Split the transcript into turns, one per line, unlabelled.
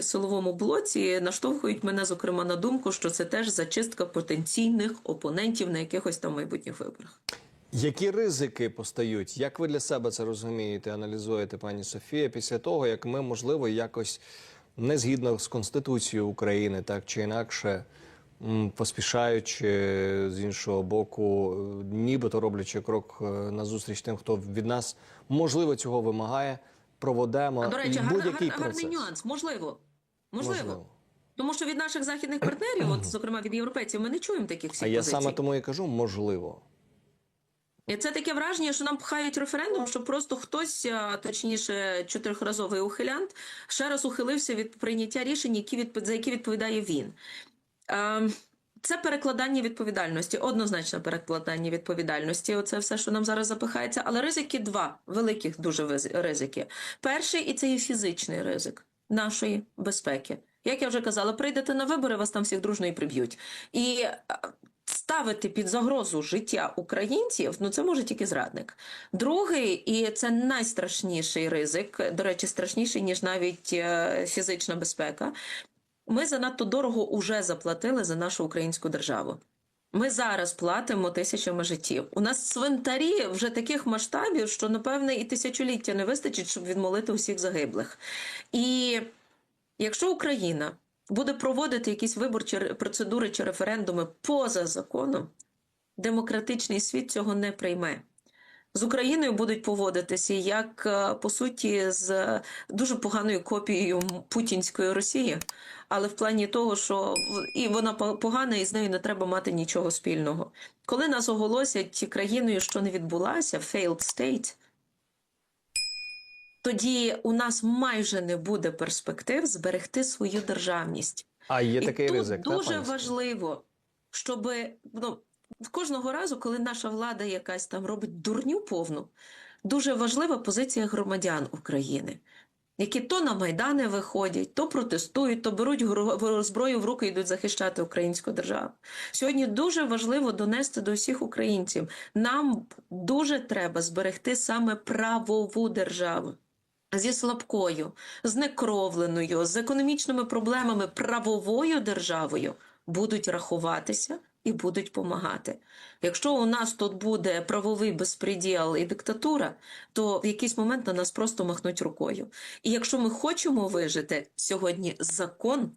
в силовому блоці наштовхують мене, зокрема, на думку, що це теж зачистка потенційних опонентів на якихось там майбутніх виборах.
Які ризики постають? Як ви для себе це розумієте, аналізуєте, пані Софія, після того, як ми, можливо, якось не згідно з Конституцією України, так чи інакше, поспішаючи з іншого боку, нібито роблячи крок е, назустріч тим, хто від нас можливо цього вимагає, проведемо
до речі,
будь-який
гар, гарний нюанс. Можливо. Можливо.
Можливо.
Тому що від наших західних партнерів, от, зокрема від європейців, ми не чуємо таких
А
всіх
я саме тому і кажу, можливо.
І це таке враження, що нам пхають референдум, щоб просто хтось, точніше, чотирьохразовий ухилянт, ще раз ухилився від прийняття рішень, які відп... за які відповідає він. Ем, Це перекладання відповідальності, однозначно перекладання відповідальності. Оце все, що нам зараз запихається. Але ризики два великих дуже ризики. Перший і це є фізичний ризик нашої безпеки. Як я вже казала, прийдете на вибори, вас там всіх дружно і приб'ють. І е, ставити під загрозу життя українців, ну це може тільки зрадник. Другий, і це найстрашніший ризик, до речі, страшніший, ніж навіть е, фізична безпека. Ми занадто дорого уже заплатили за нашу українську державу. Ми зараз платимо тисячами життів. У нас цвинтарі вже таких масштабів, що напевне і тисячоліття не вистачить, щоб відмолити усіх загиблих. І якщо Україна буде проводити якісь виборчі процедури чи референдуми поза законом, демократичний світ цього не прийме. З Україною будуть поводитися як е, по суті з дуже поганою копією путінської Росії, але в плані того, що і вона погана, і з нею не треба мати нічого спільного. Коли нас оголосять країною, що не відбулася, failed state, тоді у нас майже не буде перспектив зберегти свою державність.
А є
І
такий
тут
ризик.
дуже
Софія?
важливо, щоб ну, кожного разу, коли наша влада якась там робить дурню повну, дуже важлива позиція громадян України. Які то на майдани виходять, то протестують, то беруть зброю в руки і йдуть захищати українську державу. Сьогодні дуже важливо донести до всіх українців. Нам дуже треба зберегти саме правову державу зі слабкою, знекровленою, з економічними проблемами правовою державою будуть рахуватися і будуть помагати. Якщо у нас тут буде правовий безпреділ і диктатура, то в якийсь момент на нас просто махнуть рукою. І якщо ми хочемо вижити, сьогодні закон